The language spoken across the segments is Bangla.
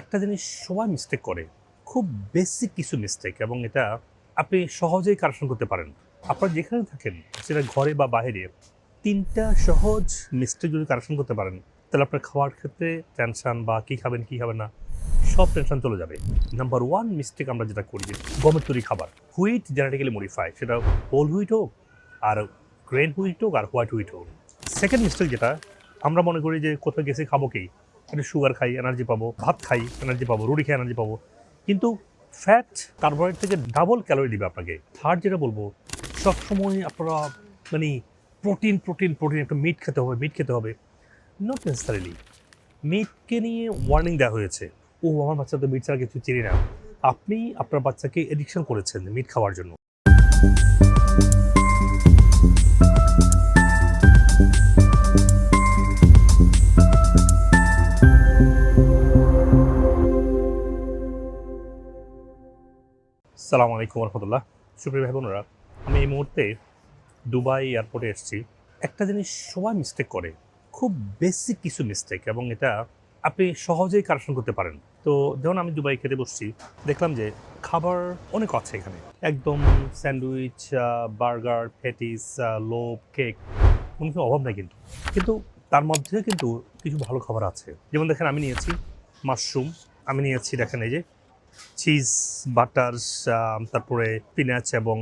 একটা জিনিস সবাই মিস্টেক করে। খুব বেসিক কিছু মিস্টেক এবং এটা আপনি সহজেই কারেকশন করতে পারেন। আপনারা যেখানে থাকেন, সেটা ঘরে বা বাইরে তিনটা সহজ মিস্টেক যদি কারেকশন করতে পারেন, তাহলে আপনার খাওয়ার ক্ষেত্রে টেনশন বা কী খাবেন কী খাবেন না, সব টেনশন চলে যাবে। নাম্বার ওয়ান মিস্টেক আমরা যেটা করি গমের তৈরি খাবার। হুইট জেনেটিক্যালি মডিফাই সেটা হোল হুইট হোক, আর গ্রেন হুইট হোক, আর হোয়াইট হুইট হোক। সেকেন্ড মিস্টেক যেটা, আমরা মনে করি যে কোথাও গেছে, খাব কি? একটু সুগার খাই এনার্জি পাবো, ভাত খাই এনার্জি পাবো, রুটি খাই এনার্জি পাবো। কিন্তু ফ্যাট কার্বোহাইড্রেট থেকে ডাবল ক্যালোরি দিবে আপনাকে। থার্ড যেটা বলব, সবসময় আপনারা মানে প্রোটিন প্রোটিন প্রোটিন একটু মিট খেতে হবে মিট খেতে হবে। নট নেসেসারিলি মিটকে নিয়ে ওয়ার্নিং দেওয়া হয়েছে। ও, আমার বাচ্চা তো মিট ছাড়া কিছু চিনি না। আপনি আপনার বাচ্চাকে এডিকশন করেছেন মিট খাওয়ার জন্য। সালাম আলাইকুম রহমতুল্লাহ সুপ্রিয় ভাই বোনেরা, আমি এই মুহূর্তে দুবাই এয়ারপোর্টে এসেছি। একটা জিনিস সবাই মিস্টেক করে, খুব বেসিক কিছু মিস্টেক এবং এটা আপনি সহজেই কারেকশন করতে পারেন। তো যেমন আমি দুবাই খেতে বসছি, দেখলাম যে খাবার অনেক আছে এখানে। একদম স্যান্ডউইচ বার্গার প্যাটিস লোভ, কেক, কোনো কিছু অভাব নাই কিন্তু। কিন্তু তার মধ্যে কিন্তু কিছু ভালো খাবার আছে। যেমন দেখেন আমি নিয়েছি মাশরুম, আমি নিয়েছি দেখেন এই যে চিজ বাটার তারপরে পিনাচ এবং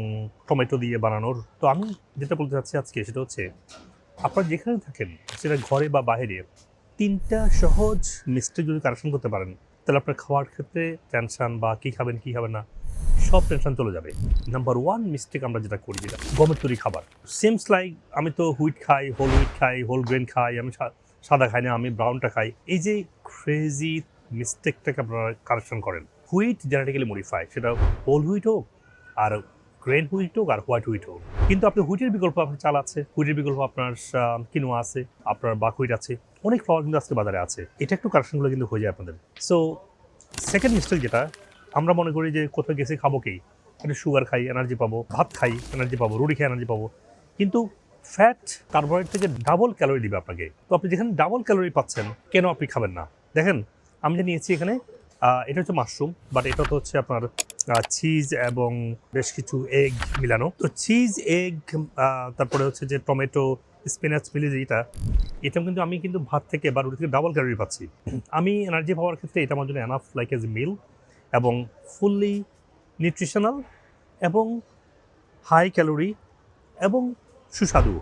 টমেটো দিয়ে বানানোর। তো আমি যেটা বলতে চাচ্ছি আজকে সেটা হচ্ছে, আপনারা যেখানে থাকেন, সেটা ঘরে বা বাইরে তিনটা সহজ মিস্টেক যদি কারেকশন করতে পারেন, তাহলে আপনার খাওয়ার ক্ষেত্রে টেনশন বা কী খাবেন কী খাবেন না, সব টেনশন চলে যাবে। নাম্বার ওয়ান মিস্টেক আমরা যেটা করি, যেটা গমের তৈরি খাবার। সেমস লাইক আমি তো হুইট খাই হোল হুইট খাই হোল গ্রেন খাই, আমি সাদা খাই না, আমি ব্রাউনটা খাই। এই যে ক্রেজি মিস্টেকটাকে আপনারা কারেকশন করেন হুইট জেনেটিক্যালি মডিফাই সেটা হোল হুইট হোক আর গ্রেন হুইট হোক আর হোয়াইট হুইট হোক। কিন্তু আপনি হুইটের বিকল্প আপনার চাল আছে হুইটের বিকল্প আপনার কিনোয়া আছে, আপনার বাকহুইট আছে, অনেক ফ্লাওয়ার কিন্তু আজকে বাজারে আছে। এটা একটু কারেকশনগুলো কিন্তু হয়ে যায় আপনাদের। সো সেকেন্ড মিস্টেক যেটা, আমরা মনে করি যে কোথাও গেছে খাব কি? একটু সুগার খাই এনার্জি পাবো, ভাত খাই এনার্জি পাবো, রুটি খাই এনার্জি পাবো। কিন্তু ফ্যাট কার্বোহাইড্রেট থেকে ডাবল ক্যালোরি দিবে আপনাকে। তো আপনি যেখানে ডাবল ক্যালোরি পাচ্ছেন, কেন আপনি খাবেন না? দেখেন, আমি যে নিয়েছি এখানে এটা হচ্ছে মাশরুম বাট এটা তো হচ্ছে আপনার চিজ এবং বেশ কিছু এগ মিলানো। তো চিজ এগ তারপরে হচ্ছে যে টমেটো স্পিনাচ মিলে যে এটা কিন্তু আমি কিন্তু ভাত থেকে বা রুটি থেকে ডাবল ক্যালোরি পাচ্ছি। আমি এনার্জি পাওয়ার ক্ষেত্রে এটা আমার জন্য এনাফ লাইক এজ মিল এবং ফুললি নিউট্রিশনাল এবং হাই ক্যালোরি এবং সুস্বাদু।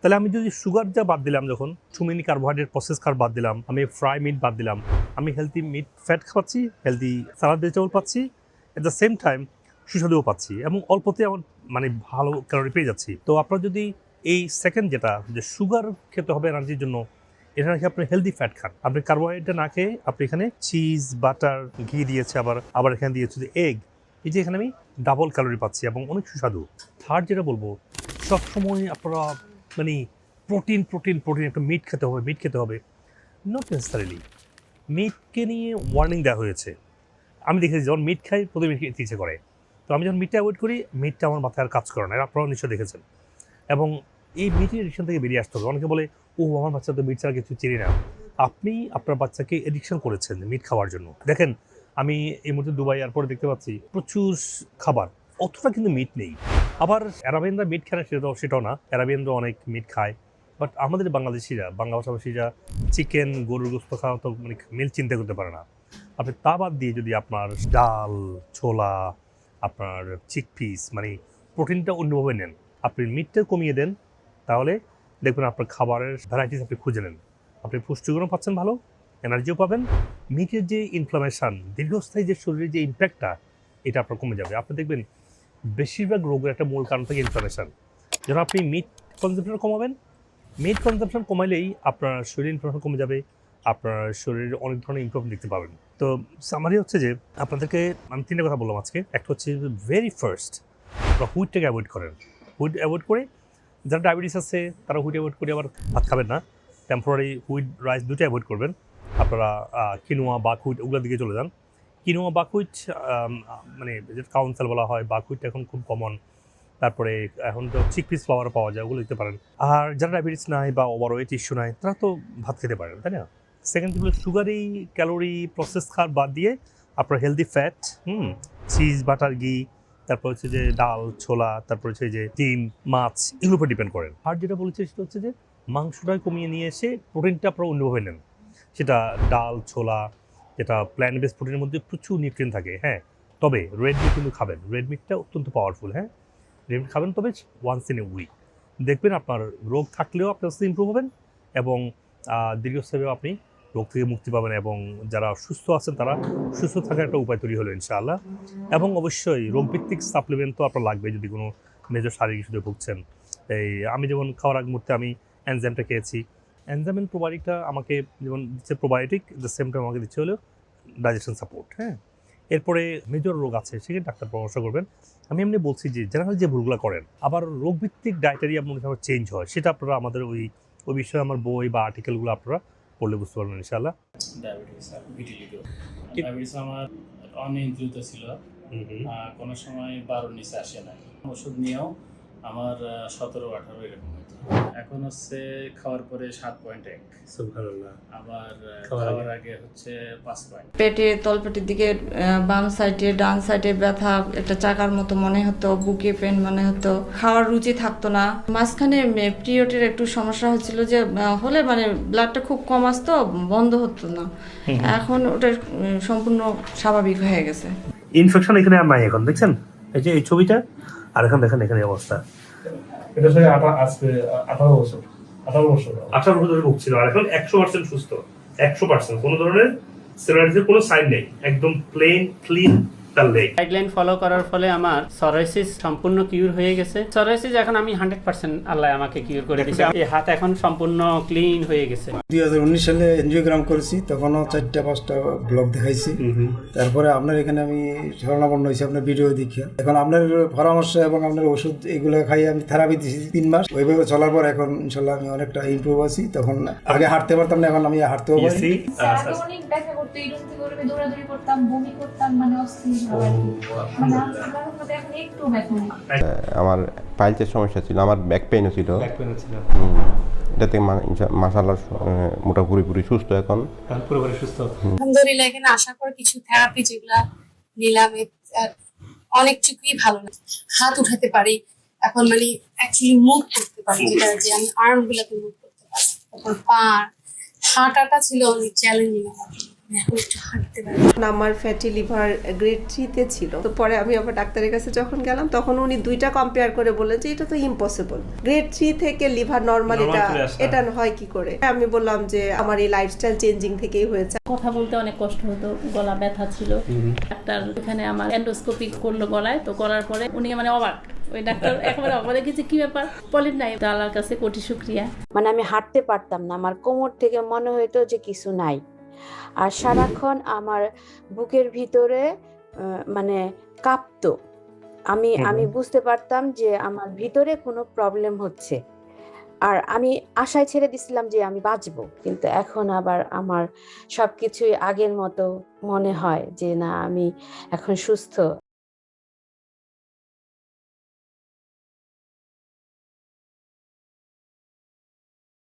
তাহলে আমি যদি সুগার যা বাদ দিলাম যখন সুমিনি কার্বোহাইড্রেট প্রসেস কার বাদ দিলাম, আমি ফ্রাই মিট বাদ দিলাম আমি হেলদি মিট ফ্যাট খাচ্ছি হেলদি সালাদ ভেজিটেবল পাচ্ছি এট দ্য সেম টাইম সুস্বাদুও পাচ্ছি এবং অল্পতে আমার মানে ভালো ক্যালোরি পেয়ে যাচ্ছি। তো আপনার যদি এই সেকেন্ড যেটা, যে সুগার খেতে হবে এনার্জির জন্য, এটা নাকি আপনি হেলদি ফ্যাট খান। আপনি কার্বোহাইড্রেট না খেয়ে আপনি এখানে চিজ বাটার ঘি দিয়েছে আবার আবার এখানে দিয়েছে যে এগ এই যে এখানে আমি ডাবল ক্যালোরি পাচ্ছি এবং অনেক সুস্বাদু। থার্ড যেটা বলব, সবসময় আপনারা মানে প্রোটিন প্রোটিন প্রোটিন একটু মিট খেতে হবে মিট খেতে হবে। নট নেসেসারিলি মিটকে নিয়ে ওয়ার্নিং দেওয়া হয়েছে। আমি দেখেছি যখন মিট খাই, প্রথমে ইচ্ছে করে। তো আমি যখন মিটটা অ্যাভয়েড করি মিটটা আমার মাথায় আর কাজ করে না। আপনারাও নিশ্চয় দেখেছেন। এবং এই মিটের এডিকশন থেকে বেরিয়ে আসতে হবে। অনেকে বলে ও আমার বাচ্চা তো মিট ছাড়া কিছু চিনি না। আপনি আপনার বাচ্চাকে এডিকশন করেছেন মিট খাওয়ার জন্য। দেখেন, আমি এই মুহূর্তে দুবাই এয়ারপোর্টে দেখতে পাচ্ছি, প্রচুর খাবার, অতটা কিন্তু মিট নেই। আবার অ্যারাবিয়ানরা মিট খায় না, সেটাও সেটাও না। অ্যারাবিয়ানরা অনেক মিট খায়। বাট আমাদের বাংলাদেশিরা, বাংলা ভাষাভাষীরা চিকেন গরুর গোস্ত খাওয়া তো মানে মিল চিন্তা করতে পারে না। আপনি তা বাদ দিয়ে যদি আপনার ডাল, ছোলা, আপনার চিকপিস মানে প্রোটিনটা অন্যভাবে নেন, আপনি মিটটা কমিয়ে দেন, তাহলে দেখবেন আপনার খাবারের ভ্যারাইটিস আপনি খুঁজে নেন। আপনি পুষ্টিগুণও পাচ্ছেন ভালো এনার্জিও পাবেন মিটের যে ইনফ্লামেশন দীর্ঘস্থায়ী যে শরীরের যে ইম্প্যাক্টটা এটা আপনার কমে যাবে। আপনি দেখবেন, বেশিরভাগ রোগের একটা মূল কারণ থেকে ইনফ্লামেশন যখন আপনি মিট কনজাম্পশন কমাবেন মিট কনজাম্পশন কমাইলেই আপনার শরীর ইনফ্লামেশন কমে যাবে, আপনার শরীরে অনেক ধরনের ইমপ্রুভমেন্ট দেখতে পাবেন। তো সামারি হচ্ছে যে, আপনাদেরকে আমি তিনটা কথা বললাম আজকে। একটা হচ্ছে ভেরি ফার্স্ট আপনারা হুইটটাকে অ্যাভয়েড করেন। হুইট অ্যাভয়েড করে, যারা ডায়াবেটিস আছে, তারা হুইট অ্যাভয়েড করে আবার ভাত খাবেন না। টেম্পোরারি হুইট রাইস দুটো অ্যাভয়েড করবেন। আপনারা কিনোয়া বাকহুইট ওগুলোর দিকে চলে যান। কিনোয়া বাকহুইট মানে যেটা কাউন্সেল বলা হয় বাকহুইট এখন খুব কমন তারপরে এখন তো চিকপিস ফ্লাওয়ার পাওয়া যায়, ওগুলো দিতে পারেন। আর যারা ডায়াবেটিস নাই বা ওভারওয়েট ইস্যু নাই, তারা তো ভাত খেতে পারেন, তাই না? সেকেন্ড হলো সুগারি ক্যালোরি প্রসেস খাবার বাদ দিয়ে আপনার healthy fat hmm cheese butter ghee তারপর হচ্ছে যে ডাল, ছোলা, তারপর হচ্ছে যে ডিম, মাছ, এগুলোর উপর ডিপেন্ড করেন। আর যেটা বলেছে সেটা হচ্ছে যে মাংসটা কমিয়ে নিয়ে এসে প্রোটিনটা আপনারা অন্যভাবে নেন। সেটা ডাল, ছোলা, যেটা প্ল্যান্ট বেস প্রোটিনের মধ্যে প্রচুর নিউট্রিয়েন্ট থাকে হ্যাঁ? তবে রেড মিট কিন্তু খাবেন। রেড মিটটা অত্যন্ত পাওয়ারফুল হ্যাঁ? রেড মিট খাবেন তবে ওয়ান্স ইন এ উইক দেখবেন আপনার রোগ থাকলেও আপনি আস্তে ইম্প্রুভ হবেন এবং আহ, দীর্ঘস্থায়ীও আপনি রোগ থেকে মুক্তি পাবেন এবং যারা সুস্থ আছেন তারা সুস্থ থাকার একটা উপায় তৈরি হলো ইনশাআল্লাহ। এবং অবশ্যই রোগভিত্তিক সাপ্লিমেন্ট তো আপনার লাগবে যদি কোনো মেজর শারীরিক ইস্যুতে ভুগছেন। এই আমি যেমন খাওয়ার আগ মুহূর্তে আমি এনজামটা খেয়েছি। এনজামিন প্রোবায়োটিকটা আমাকে যেমন দিচ্ছে প্রোবায়োটিক দ্য সেম টাইম আমাকে দিচ্ছে হলো ডাইজেশন সাপোর্ট হ্যাঁ? এরপরে মেজর রোগ আছে সেখানে ডাক্তার পরামর্শ করবেন। আমি এমনি বলছি যে জেনারেল যে ভুলগুলো করেন আবার রোগভিত্তিক ডায়েটারি মনে হয় চেঞ্জ হয় সেটা আপনারা আমাদের ওই ওই বিষয়ে আমার বই বা আর্টিকেলগুলো আপনারা পড়লে বুঝতে পারবেন ইনশাআল্লাহ। ডায়াবেটিস ডায়াবেটিস আমার অনিয়ন্ত্রিত ছিল। কোনো সময় বারোর নিচে আসে না ওষুধ নিয়েও আমার সতেরো আঠারো এরকম হতো এখন হচ্ছে খাওয়ার পরে সাত পয়েন্ট এক। আবার খাওয়ার আগে? হচ্ছে পাঁচ পয়েন্ট পেটে তলপেটের দিকে বাম সাইডে ডান সাইডে ব্যথা একটা চাকার মতো মনে হতো বুকে পেন মনে হতো। খাওয়ার রুচি থাকতো না। মাঝখানে পিরিয়ডের একটু সমস্যা হচ্ছিল যে হলে মানে ব্লাডটা খুব কম আসতো বন্ধ হতো না। এখন ওটা সম্পূর্ণ স্বাভাবিক হয়ে গেছে। ইনফেকশন এখানে আর নাই এখন দেখছেন? এই যে এই ছবিটা আর এখন দেখেন এখানে অবস্থা। এটা আঠা আজকে আঠারো বছর। আঠারো বছর আঠারো বছর ধরে ভুগছিল আর এখন একশো পার্সেন্ট সুস্থ। একশো পার্সেন্ট কোনো ধরনের সেরাইটিসের কোনো সাইন নেই। একদম প্লেন ক্লিন তার গাইডলাইন ফলো করার ফলে আমার সরাইসিস সম্পূর্ণ কিউর হয়ে গেছে। সরাইসিস এখন আমি হান্ড্রেড পার্সেন্ট আল্লাহ আমাকে কিউর করে দিয়েছে। এই হাত এখন সম্পূর্ণ ক্লিন হয়ে গেছে। দুই হাজার উনিশ সালে এনজিওগ্রাম করেছি তখনও চারটা পাঁচটা ব্লগ দেখাইছি। তারপরে আপনার এখানে আমি শরণাপন্ন হয়েছি আপনার ভিডিও দেখিয়া। এখন আপনার পরামর্শ এবং আপনার ওষুধ এগুলো খাই আমি থেরাপি দিয়েছি তিন মাস। ওইভাবে চলার পর এখন ইনশাল্লাহ আমি অনেকটা ইমপ্রুভ আছি। তখন আগে হাঁটতে পারতাম না এখন আমি হাঁটতেও পারি। অনেক করতো এই রুম থেকে ওরমে দৌড়াদৌড়ি করতাম বমি করতাম মানে অস্থির। মানে মধ্যে এখন একটু ব্যথা আমার পাইলসের সমস্যা ছিল আমার ব্যাক পেইনও ছিল। হুম। এটাতে মাসাল্লাহ মোটা পুরোপুরি সুস্থ এখন। আলহামদুলিল্লাহ এখানে আসার পর কিছু থেরাপি যেগুলা নিলাম আহ, অনেকটুকুই ভালো লাগে হাত উঠাতে পারি এখন মানে অ্যাকচুয়ালি মুভ করতে পারি যেটা যে আমি আর্ম গুলাকে মুভ করতে পারি। তারপর পা হাঁটাটা ছিল অনেক চ্যালেঞ্জিং আমার হাঁটতে আমার ফ্যাটি লিভার গ্রেড থ্রিতে ছিল। তো পরে আমি আবার ডাক্তারের কাছে যখন গেলাম তখন উনি দুইটা কম্পেয়ার করে বললেন যে এটা তো ইম্পসিবল গ্রেড থ্রি থেকে লিভার নর্মাল এটা এটা হয় কি করে? আমি বললাম যে আমার এই লাইফস্টাইল চেঞ্জিং থেকেই হয়েছে। কথা বলতে অনেক কষ্ট হতো গলা ব্যথা ছিল। ডাক্তার এখানে আমার এন্ডোস্কোপি করল গলায় তো করার পরে উনি মানে অবাক। ওই ডাক্তার একেবারে অবাক। দেখেছে কি ব্যাপার? পলিপ নাই তো আল্লাহর কাছে কোটি শুক্রিয়া। মানে আমি হাঁটতে পারতাম না। আমার কোমর থেকে মনে হতো যে কিছু নাই। আর সারাক্ষণ আমার বুকের ভিতরে মানে কাঁপতো। আমি আমি বুঝতে পারতাম যে আমার ভিতরে কোনো প্রবলেম হচ্ছে। আর আমি আশায় ছেড়ে দিছিলাম যে আমি বাঁচব কিন্তু এখন আবার আমার সবকিছুই আগের মতো মনে হয় যে না আমি এখন সুস্থ।